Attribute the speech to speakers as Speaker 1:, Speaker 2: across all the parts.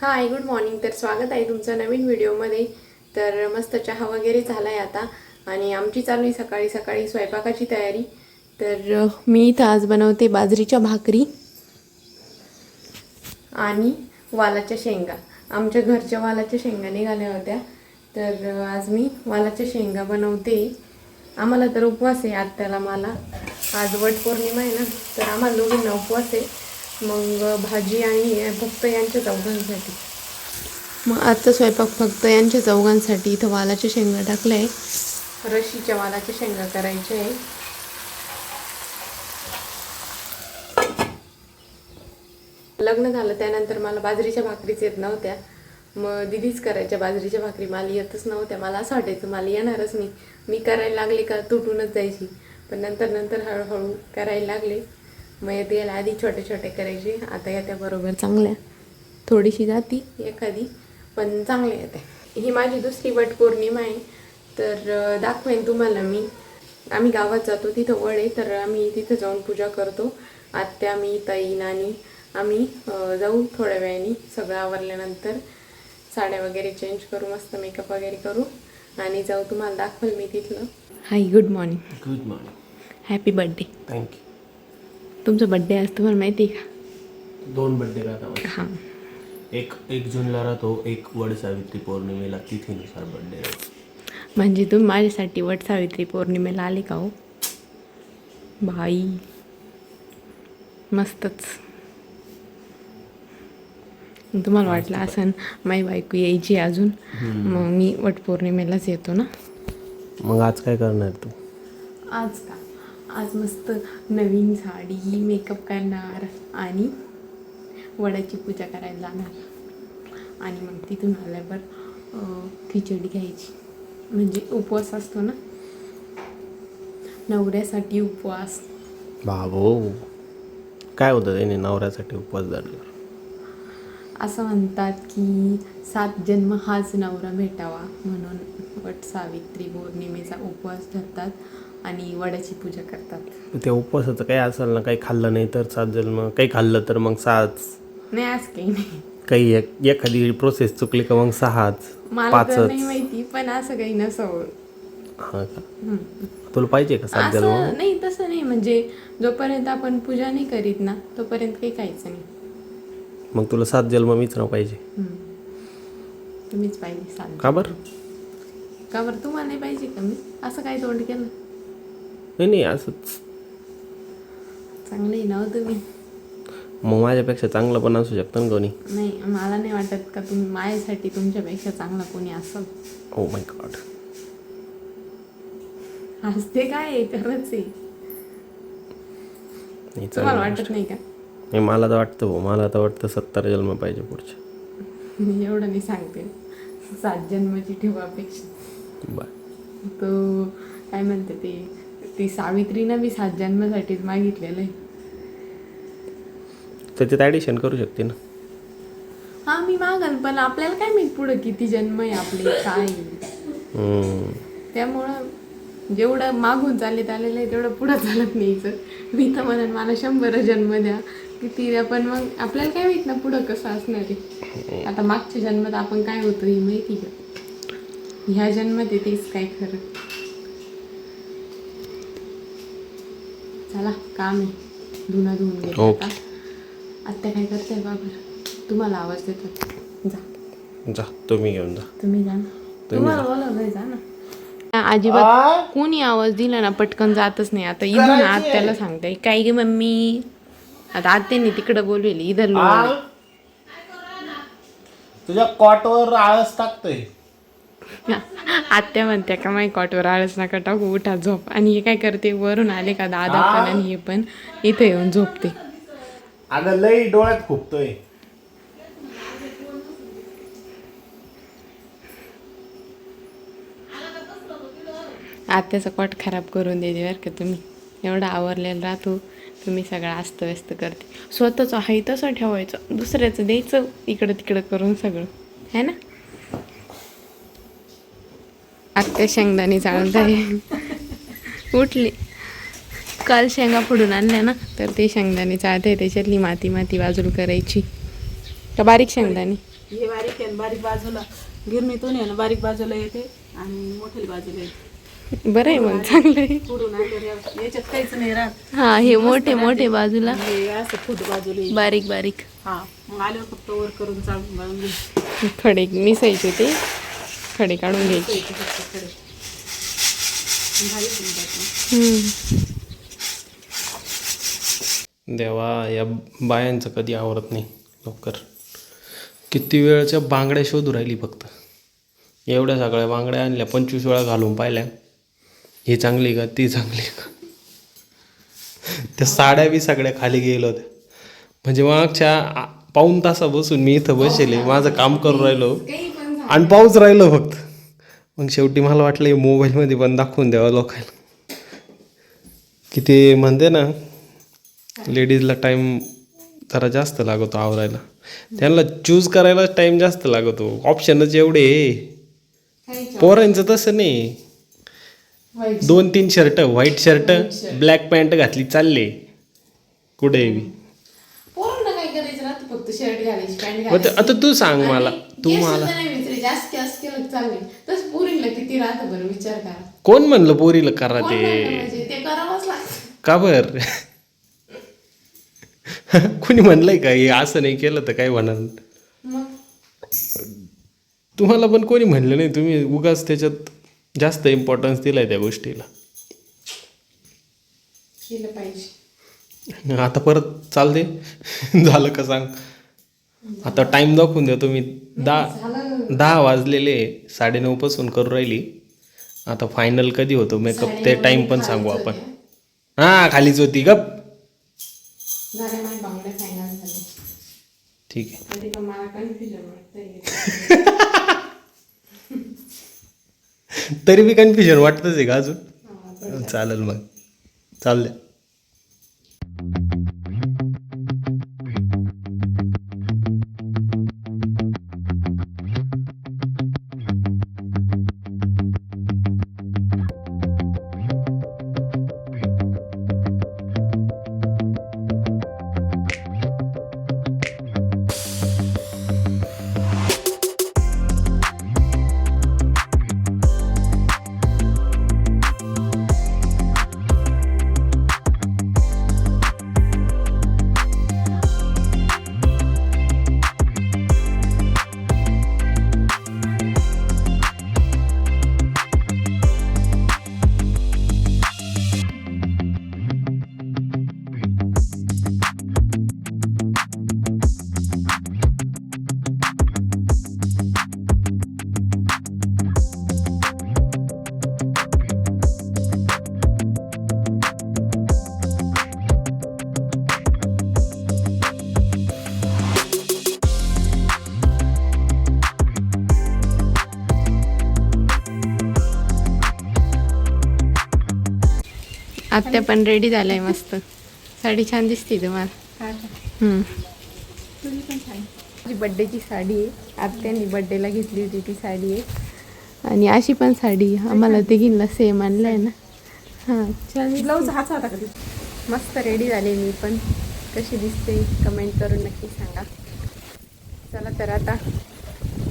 Speaker 1: हाय good morning तर स्वागत आहे तुमचं नवीन व्हिडिओमध्ये. तर मस्त चहा वगैरे झाला आहे आता. आणि आमची चालू आहे सकाळी सकाळी स्वयंपाकाची तयारी. तर मी इथं आज बनवते बाजरीच्या भाकरी. आणि वालाच्या शेंगा. आमच्या घरच्या वालाच्या शेंगा निघाल्या होत्या. तर आज मी वालाच्या शेंगा बनवते. आम्हाला तर उपवास आहे आत्याला मला. आज वट पौर्णिमा आहे ना तर आम्हाला दोघींना उपवास आहे. मग भाजी आणि फक्त यांच्या चौघांसाठी मग आजचा स्वयंपाक फक्त यांच्या चौघांसाठी इथं वालाच्या शेंगा टाकल्या. आहे रशीच्या वालाच्या शेंगा करायच्या आहे. लग्न झालं त्यानंतर मला बाजरीच्या भाकरीच येत नव्हत्या. मग दिदीच करायच्या बाजरीच्या भाकरी मला येतच नव्हत्या. मला असं वाटायचं मला येणारच नाही. मी करायला लागले का तुटूनच जायची. पण नंतर नंतर हळूहळू करायला लागले. मग येते याला आधी छोटे छोटे करायचे. आता येत्या बरोबर चांगल्या थोडीशी जाती एखादी पण चांगल्या येते ही माझी दुसरी वट पौर्णिमा आहे. तर दाखवेन तुम्हाला मी. आम्ही गावात जातो तिथं वड आहे तर आम्ही तिथं जाऊन पूजा करतो. आत्या मी ताई नानी आम्ही जाऊ थोड्या वेळाने सगळं आवरल्यानंतर. साड्या वगैरे चेंज करू मस्त मेकअप वगैरे करू. आणि जाऊ तुम्हाला दाखवेल मी तिथलं. Hi good morning
Speaker 2: good morning
Speaker 1: happy birthday
Speaker 2: thank you
Speaker 1: तुमचा बड्डे आज तुम्हाला माहिती आहे का?
Speaker 2: दोन बड्डे राहतात.
Speaker 1: हां.
Speaker 2: एक एक जूनला राहतो एक वड सावित्री पौर्णिमेला तिथीनुसार बड्डे
Speaker 1: म्हणजे तुम्ही माझ्यासाठी वट सावित्री पौर्णिमेला आले का हो? बाई. मस्तच. तुम्हाला वाटलं असं माई बायको यायची अजून मग मी वट पौर्णिमेलाच येतो ना?
Speaker 2: मग आज काय करणार तू?
Speaker 1: आज का? आज मस्त नवीन साडी मेकअप करणार आणि वडाची पूजा करायला जाणार. आणि मग तिथून आल्यावर खिचडी घ्यायची. म्हणजे उपवास असतो ना? नवऱ्यासाठी उपवास.
Speaker 2: बाबो. काय होतं त्याने नवऱ्यासाठी उपवास धरला?
Speaker 1: असं म्हणतात की सात जन्म हाच नवरा भेटावा म्हणून वट सावित्री पौर्णिमेचा उपवास धरतात. आणि वडाची पूजा करतात.
Speaker 2: त्या उपवासाचं काही असेल ना काही खाल्लं नाही तर सात जन्म काही खाल्लं तर मग सहाच
Speaker 1: नाही आज काही नाही.
Speaker 2: काही एक एखादी प्रोसेस चुकली का मग सहाच
Speaker 1: मला तर
Speaker 2: पाचच.
Speaker 1: नाही माहिती पण असं काही नसावं.
Speaker 2: हा का. तुला पाहिजे का सात जन्म
Speaker 1: असं नाही तसं नाही. म्हणजे जोपर्यंत आपण पूजा नाही करीत ना तोपर्यंत काही खायचं नाही.
Speaker 2: मग तुला सात जन्म मीच नाव पाहिजे.
Speaker 1: तुम्हीच पाहिजे सांग
Speaker 2: का बरं?
Speaker 1: का बरं? तुम्हाला नाही पाहिजे का मी? असं काय तोंड केलं?
Speaker 2: नाही नाही असंच
Speaker 1: चांगलं आहे ना हो तुम्ही?
Speaker 2: मग माझ्यापेक्षा चांगलं पण असू शकतं ना कोणी.
Speaker 1: नाही मला नाही वाटत का तुम्ही माझ्यासाठी तुमच्यापेक्षा चांगला कोणी असेल.
Speaker 2: ओ माय गॉड
Speaker 1: हसते काय आहे खरंच आहे.
Speaker 2: नाही
Speaker 1: तुम्हाला
Speaker 2: चांगलं
Speaker 1: वाटत नाही का?
Speaker 2: नाही मला तर वाटतं भाऊ मला तर वाटतं सत्तर जन्म पाहिजे पुढचे.
Speaker 1: मी एवढं नाही सांगते. सात जन्माची ठेवा अपेक्षा.
Speaker 2: बर.
Speaker 1: तो काय म्हणते ते ती सावित्रीनं बी सात जन्मासाठीच मागितलेलं आहे.
Speaker 2: त्याच्यात ॲडिशन करू शकते ना?
Speaker 1: हा मी मागल पण आपल्याला काय माहीत पुढं किती जन्म आहे आपले काय आहे.
Speaker 2: हम्म.
Speaker 1: त्यामुळं जेवढं मागून चालत आलेलं आहे तेवढं पुढं चालत न्यायचं. मी तर म्हणेन मला शंभर जन्म द्या. किती पण मग आपल्याला काय माहीत ना पुढं कसं असणार आहे. आता मागच्या जन्मात आपण काय होतो हे माहिती का? ह्या जन्मात आहे तेच काय खरं? चला काम आहे. धुणं धुवून गेलं
Speaker 2: ओके.
Speaker 1: आता आत्या काय करताय बाबर तुम्हाला आवाज देतात जा.
Speaker 2: जा तुम्ही घेऊन जा.
Speaker 1: तुम्ही जा ना. तुम्हाला बोलवलंय जा ना. अजिबात कोणी आवाज दिला ना पटकन जातच नाही. आता इथून आत्याला सांगताय काय गे मम्मी? आता आत्याने तिकडं बोलवेली इधर
Speaker 2: तुझ्या कॉटवर आळस टाकतोय.
Speaker 1: आत्या म्हणत्या का माही कॉटवर आळस नका टाकू उठा झोप. आणि हे काय करते वरून आले का दादा पण आणि हे पण इथे येऊन झोपते.
Speaker 2: अगं लई डोळ्यात खुपतोय.
Speaker 1: आत्याचा कॉट खराब करून देते बरं का तुम्ही. एवढा आवरलेला राहतो तुम्ही सगळं अस्तव्यस्त करते. स्वतःच आहे तसं ठेवायचं दुसऱ्याचं द्यायचं इकडं तिकडं करून सगळं. है ना? आत्या शेंगदाणे चालत आहे उठली. काल शेंगा फोडून आणल्या ना तर ते शेंगदाणे चालते त्याच्यातली माती माती बाजूला करायची. का बारीक शेंगदाणे?
Speaker 3: हे बारीक आहे बारीक बाजूला गिरणीतून आहे ना बारीक बाजूला येते आणि मोठी बाजूला येते.
Speaker 1: बरं आहे मग चांगलं आहे.
Speaker 3: याच्यात काहीच नाही राहत.
Speaker 1: हा हे मोठे मोठे बाजूला.
Speaker 3: हे असं फुट बाजूला.
Speaker 1: बारीक बारीक.
Speaker 3: हा मग आल्यावर फक्त वर करून चालून
Speaker 1: खडे निसायचे ते खडे काढून घ्यायचे.
Speaker 2: देवा या बायांचं कधी आवरत नाही लवकर. किती वेळच्या बांगड्या शोधू राहिली फक्त. एवढ्या सगळ्या बांगड्या आणल्या पंचवीस वेळा घालून पाहिल्या. ही चांगली का ती चांगली का? त्या साड्या बी सगळ्या खाली गेल्या होत्या. म्हणजे मागच्या पाऊण तासा बसून मी इथं बसेले माझं काम करून राहिलो. आणि पाऊस राहिलो फक्त. मग शेवटी मला वाटलं मोबाईलमध्ये पण दाखवून द्यावं लोकांना. की ते म्हणते ना लेडीजला टाईम जरा जास्त लागतो आवरायला. त्यांना चूज करायला टाईम जास्त लागतो. ऑप्शनच एवढे. पोरांचं तसं नाही. दोन तीन shirt white shirt black pant घातली चालले. कुठे बी आता तू सांग मला. तू मला
Speaker 1: जास्त जास्त केलं तसं पोरीला किती राहतं बरं विचार करा.
Speaker 2: कोण म्हणलं पोरीला करा
Speaker 1: कोण
Speaker 2: ते?
Speaker 1: म्हणलं म्हणजे ते करावंच लागतं.
Speaker 2: का बर? कुणी म्हणलंय का हे असं नाही केलं तर काय
Speaker 1: मग?
Speaker 2: तुम्हाला पण कोणी म्हणलं नाही तुम्ही उगाच त्याच्यात जास्त इम्पॉर्टन्स दिलाय त्या गोष्टीला.
Speaker 1: केलं पाहिजे.
Speaker 2: आता परत चालते झालं का सांग? आता टाइम दाखवून द्या तुम्ही. दहा दहा वाजलेले साडेनऊ पासून करू राहिली. आता फायनल कधी होतो मेकअप ते टाइम पण सांगू आपण. हा खालीच होती गप. ठीक आहे. तरी बी कन्फ्युजन वाटतच आहे का अजून? चालेल मग. चालल्या
Speaker 1: आत्या पण रेडी झालाय मस्त. साडी छान दिसते तुम्हाला. माझी बड्डेची साडी आहे आत्याने बड्डेला घेतली होती ती साडी आहे. आणि अशी पण साडी आम्हाला तिघींना सेम आणलाय ना. हां छान.
Speaker 3: ब्लाऊज हाच होता कधी
Speaker 1: मस्त रेडी झाले मी पण. कशी दिसते कमेंट करून नक्की सांगा. चला तर आता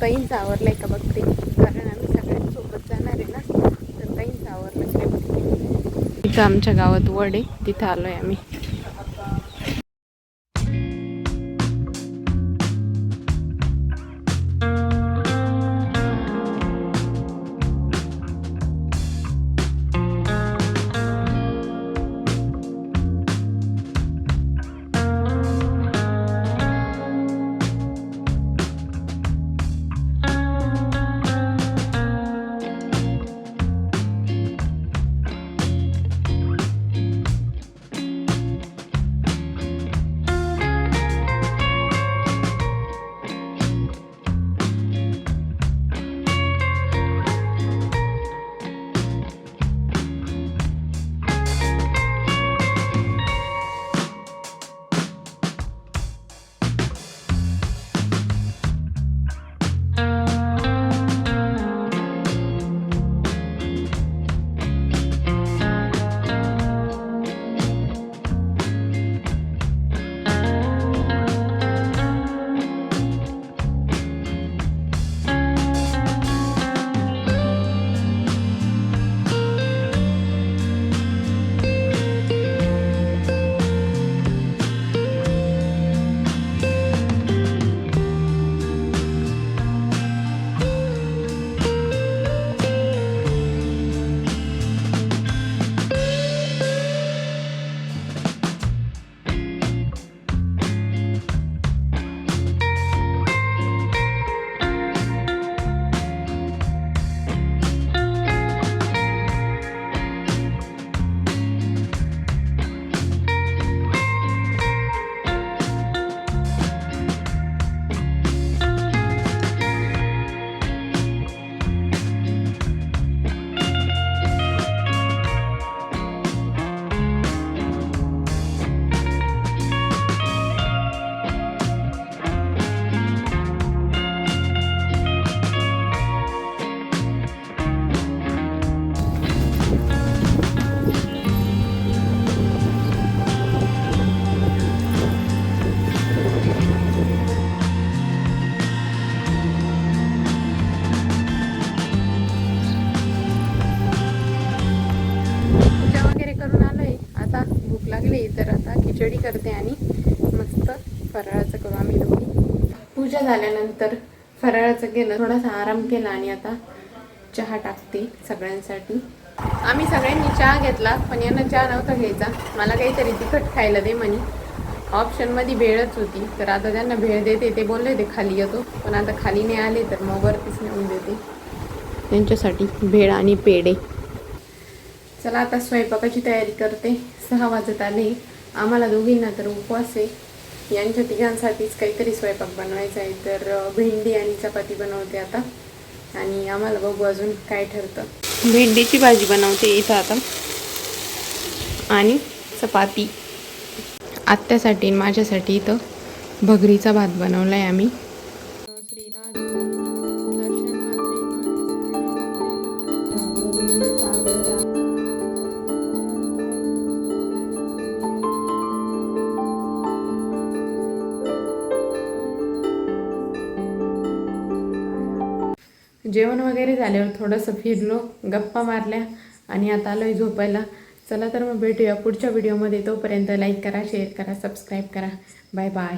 Speaker 1: ताईंचं आवरलं आहे का बघते. कारण आम्ही सगळ्यांसोबत जाणार आहे ना तर ताईंचं आवरलं इथं आमच्या गावात वड आहे तिथं आलो आहे आम्ही. खिचडी करते आणि मस्त फराळाचं करू आम्ही दोघी. पूजा झाल्यानंतर फराळाचं केलं थोडासा आराम केला आणि आता चहा टाकते सगळ्यांसाठी. आम्ही सगळ्यांनी चहा घेतला पण यांना चहा नव्हता घ्यायचा. मला काहीतरी तिखट खायला दे म्हणे. ऑप्शनमध्ये भेळच होती तर आता त्यांना भेळ देते ते बोलले ते खाली येतो. पण आता खाली नाही आले तर मग वरतीच नेऊन देते. त्यांच्यासाठी भेळ आणि पेढे. चला आता स्वयंपाकाची तयारी करते. सहा वाजत आले. आम्हाला दोघींना तर उपवास आहे. यांच्या तिघांसाठीच काहीतरी स्वयंपाक बनवायचा आहे. तर भेंडी आणि चपाती बनवते आता. आणि आम्हाला बघू अजून काय ठरतं. भेंडीची भाजी बनवते इथं आता. आणि चपाती. आत्यासाठी माझ्यासाठी इथं भगरीचा भात बनवला आहे आम्ही. जेवण वगैरे झाल्यावर थोडंसं फिरलो गप्पा मारल्या आणि आता आलोय झोपायला. चला तर मग भेटूया पुढच्या व्हिडिओमध्ये तोपर्यंत लाईक करा शेअर करा सबस्क्राईब करा. Bye bye